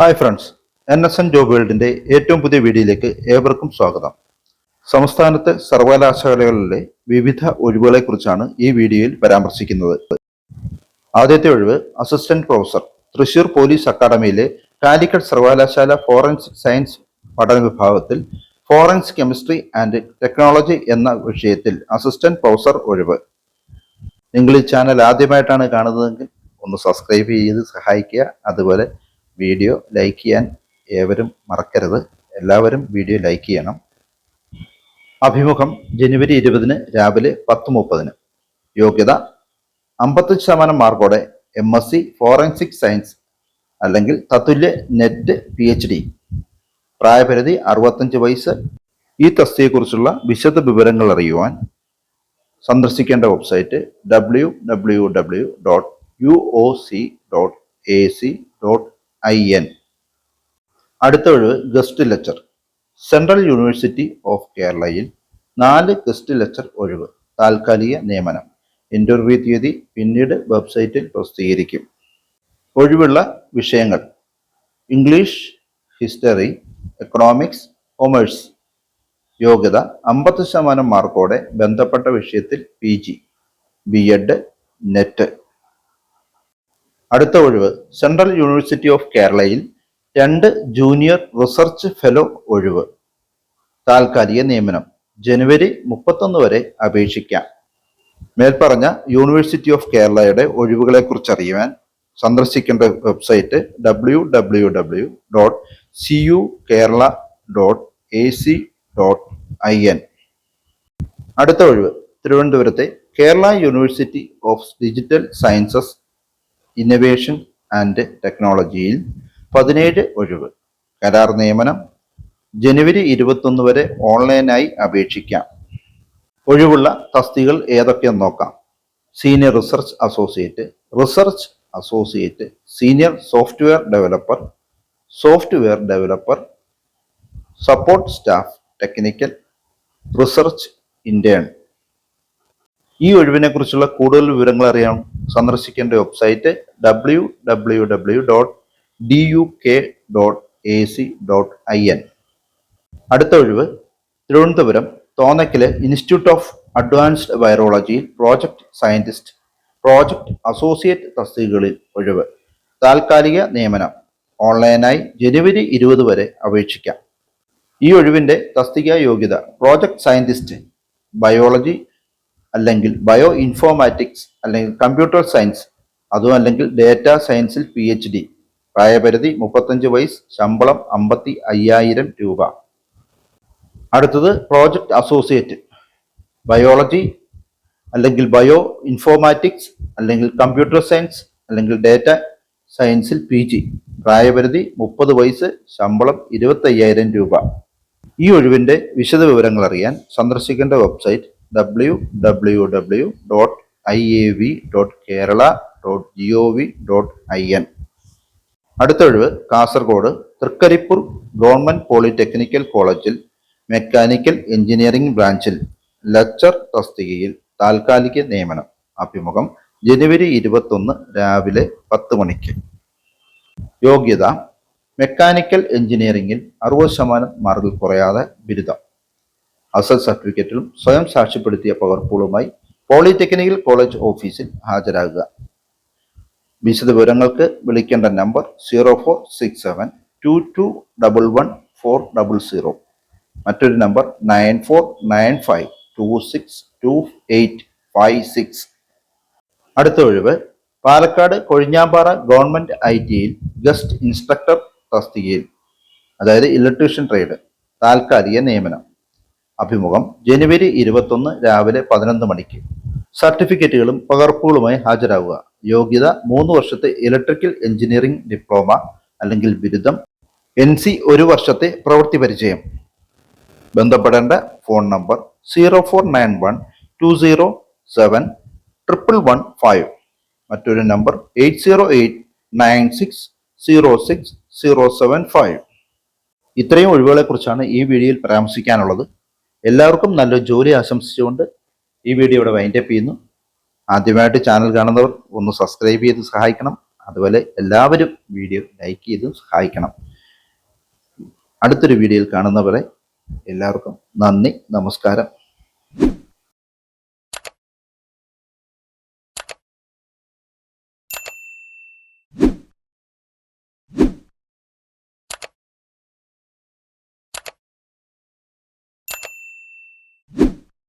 Hi friends N S N job വേൾഡിന്റെ ഏറ്റവും പുതിയ വീഡിയോയിലേക്ക് ഏവർക്കും സ്വാഗതം. സംസ്ഥാനത്തെ സർവകലാശാലകളിലെ വിവിധ ഒഴിവുകളെ കുറിച്ചാണ് ഈ വീഡിയോയിൽ പരാമർശിക്കുന്നത്. ആദ്യത്തെ ഒഴിവ് അസിസ്റ്റന്റ് പ്രൊഫസർ തൃശൂർ പോലീസ് അക്കാദമിയിലെ കാലിക്കറ്റ് സർവകലാശാല ഫോറൻസിക് സയൻസ് പഠന വിഭാഗത്തിൽ ഫോറൻസ് കെമിസ്ട്രി ആൻഡ് ടെക്നോളജി എന്ന വിഷയത്തിൽ അസിസ്റ്റന്റ് പ്രൊഫസർ ഒഴിവ്. നിങ്ങൾ ഈ ചാനൽ ആദ്യമായിട്ടാണ് കാണുന്നതെങ്കിൽ ഒന്ന് സബ്സ്ക്രൈബ് ചെയ്ത് സഹായിക്കുക. അതുപോലെ വീഡിയോ ലൈക്ക് ചെയ്യാൻ ഏവരും മറക്കരുത്. എല്ലാവരും വീഡിയോ ലൈക്ക് ചെയ്യണം. അഭിമുഖം ജനുവരി ഇരുപതിന് രാവിലെ പത്ത് മുപ്പതിന് യോഗ്യത അമ്പത്തഞ്ച് ശതമാനം മാർക്കോടെ M S C forensic science അല്ലെങ്കിൽ തത്തുല്യ നെറ്റ് പി എച്ച് ഡി പ്രായപരിധി അറുപത്തഞ്ച് വയസ്സ്. ഈ തസ്തിയെക്കുറിച്ചുള്ള വിശദ വിവരങ്ങൾ അറിയുവാൻ സന്ദർശിക്കേണ്ട website W W W dot U O C dot A C dot I N. അടുത്ത ഒഴിവ് guest lecture. Central university of കേരളയിൽ നാല് ഗസ്റ്റ് ലെക്ചർ ഒഴിവ് താൽക്കാലിക നിയമനം. ഇന്റർവ്യൂ തീയതി പിന്നീട് വെബ്സൈറ്റിൽ പ്രസിദ്ധീകരിക്കും. ഒഴിവുള്ള വിഷയങ്ങൾ. ഇംഗ്ലീഷ് ഹിസ്റ്ററി എക്കണോമിക്സ് കൊമേഴ്സ് യോഗ്യത അമ്പത് ശതമാനം മാർക്കോടെ ബന്ധപ്പെട്ട വിഷയത്തിൽ P G B Ed NET. അടുത്ത ഒഴിവ് സെൻട്രൽ യൂണിവേഴ്സിറ്റി ഓഫ് കേരളയിൽ രണ്ട് ജൂനിയർ റിസർച്ച് ഫെലോ ഒഴിവ്. താൽക്കാലിക നിയമനം. ജനുവരി മുപ്പത്തൊന്ന് വരെ അപേക്ഷിക്കാം. മേൽപ്പറഞ്ഞ യൂണിവേഴ്സിറ്റി ഓഫ് കേരളയുടെ ഒഴിവുകളെ കുറിച്ചറിയുവാൻ സന്ദർശിക്കേണ്ട website W W W dot C U Kerala dot A C dot I N അടുത്ത ഒഴിവ്. തിരുവനന്തപുരത്തെ Kerala university of digital sciences innovation and ടെക്നോളജിയിൽ പതിനേഴ് ഒഴിവ്. കരാർ നിയമനം ജനുവരി ഇരുപത്തൊന്ന് വരെ ഓൺലൈനായി അപേക്ഷിക്കാം. ഒഴിവുള്ള തസ്തികൾ ഏതൊക്കെയെന്ന് നോക്കാം. Senior research associate research associate senior software developer software developer support staff technical research intern ഈ ഒഴിവിനെ കുറിച്ചുള്ള കൂടുതൽ വിവരങ്ങൾ അറിയാൻ സന്ദർശിക്കേണ്ട website W W W dot D U K dot A C dot I N അടുത്ത ഒഴിവ് തിരുവനന്തപുരം തോന്നക്കിലെ ഇൻസ്റ്റിറ്റ്യൂട്ട് ഓഫ് അഡ്വാൻസ്ഡ് വൈറോളജിയിൽ പ്രോജക്ട് സയന്റിസ്റ്റ് പ്രോജക്ട് അസോസിയേറ്റ് തസ്തികകളിൽ ഒഴിവ്. താൽക്കാലിക നിയമനം. ഓൺലൈനായി ജനുവരി ഇരുപത് വരെ അപേക്ഷിക്കാം. ഈ ഒഴിവിന്റെ തസ്തിക യോഗ്യത പ്രോജക്ട് സയന്റിസ്റ്റ് ബയോളജി അല്ലെങ്കിൽ ബയോ ഇൻഫോർമാറ്റിക്സ് അല്ലെങ്കിൽ കമ്പ്യൂട്ടർ സയൻസ് അതും അല്ലെങ്കിൽ ഡേറ്റ സയൻസിൽ പി എച്ച് ഡി പ്രായപരിധി മുപ്പത്തഞ്ച് വയസ്സ് ശമ്പളം അമ്പത്തി അയ്യായിരം രൂപ. അടുത്തത് പ്രോജക്റ്റ് അസോസിയേറ്റ് ബയോളജി അല്ലെങ്കിൽ ബയോ ഇൻഫോർമാറ്റിക്സ് അല്ലെങ്കിൽ കമ്പ്യൂട്ടർ സയൻസ് അല്ലെങ്കിൽ ഡേറ്റ സയൻസിൽ പി ജി പ്രായപരിധി മുപ്പത് വയസ്സ് ശമ്പളം ഇരുപത്തയ്യായിരം രൂപ. ഈ ഒഴിവിന്റെ വിശദ വിവരങ്ങൾ അറിയാൻ സന്ദർശിക്കേണ്ട website W W W dot I A V dot Kerala dot G O V dot I N അടുത്ത ഒഴിവ് കാസർഗോഡ് തൃക്കരിപ്പൂർ ഗവൺമെന്റ് പോളിടെക്നിക്കൽ കോളേജിൽ മെക്കാനിക്കൽ എഞ്ചിനീയറിംഗ് ബ്രാഞ്ചിൽ ലെക്ചർ തസ്തികയിൽ താൽക്കാലിക നിയമനം. അഭിമുഖം ജനുവരി ഇരുപത്തൊന്ന് രാവിലെ പത്ത് മണിക്ക്. യോഗ്യത മെക്കാനിക്കൽ എഞ്ചിനീയറിംഗിൽ അറുപത് ശതമാനം മാർക്കിൽ കുറയാതെ ബിരുദം. അസൽ സർട്ടിഫിക്കറ്റിലും സ്വയം സാക്ഷ്യപ്പെടുത്തിയ പകർപ്പുകളുമായി പോളിടെക്നിക്കൽ കോളേജ് ഓഫീസിൽ ഹാജരാകുക. വിശദ വിവരങ്ങൾക്ക് വിളിക്കേണ്ട number zero four six seven two two double one four double zero. മറ്റൊരു number nine four nine five two six two eight five six. അടുത്ത ഒഴിവ് പാലക്കാട് കൊഴിഞ്ഞാമ്പാറ ഗവൺമെന്റ് ഐ ടിയിൽ ഗസ്റ്റ് ഇൻസ്ട്രക്ടർ തസ്തികയിൽ അതായത് ഇലക്ട്രീഷ്യൻ ട്രേഡ് താൽക്കാലിക നിയമനം. അഭിമുഖം ജനുവരി ഇരുപത്തൊന്ന് രാവിലെ പതിനൊന്ന് മണിക്ക്. സർട്ടിഫിക്കറ്റുകളും പകർപ്പുകളുമായി ഹാജരാകുക. യോഗ്യത മൂന്ന് വർഷത്തെ ഇലക്ട്രിക്കൽ എഞ്ചിനീയറിംഗ് ഡിപ്ലോമ അല്ലെങ്കിൽ ബിരുദം. എൻ സി ഒരു വർഷത്തെ പ്രവൃത്തി പരിചയം. ബന്ധപ്പെടേണ്ട phone number zero four nine one two zero seven triple one five. മറ്റൊരു number eight zero eight nine six zero six zero seven five. ഇത്രയും ഒഴിവുകളെ കുറിച്ചാണ് ഈ വീഡിയോയിൽ പരാമർശിക്കാനുള്ളത്. എല്ലാവർക്കും നല്ലൊരു ജോലി ആശംസിച്ചുകൊണ്ട് ഈ വീഡിയോ ഇവിടെ വൈൻഡപ്പ് ചെയ്യുന്നു. ആദ്യമായിട്ട് ചാനൽ കാണുന്നവർ ഒന്ന് സബ്സ്ക്രൈബ് ചെയ്ത് സഹായിക്കണം. അതുപോലെ എല്ലാവരും വീഡിയോ ലൈക്ക് ചെയ്ത് സഹായിക്കണം. അടുത്തൊരു വീഡിയോയിൽ കാണുന്നവരെ എല്ലാവർക്കും നന്ദി നമസ്കാരം.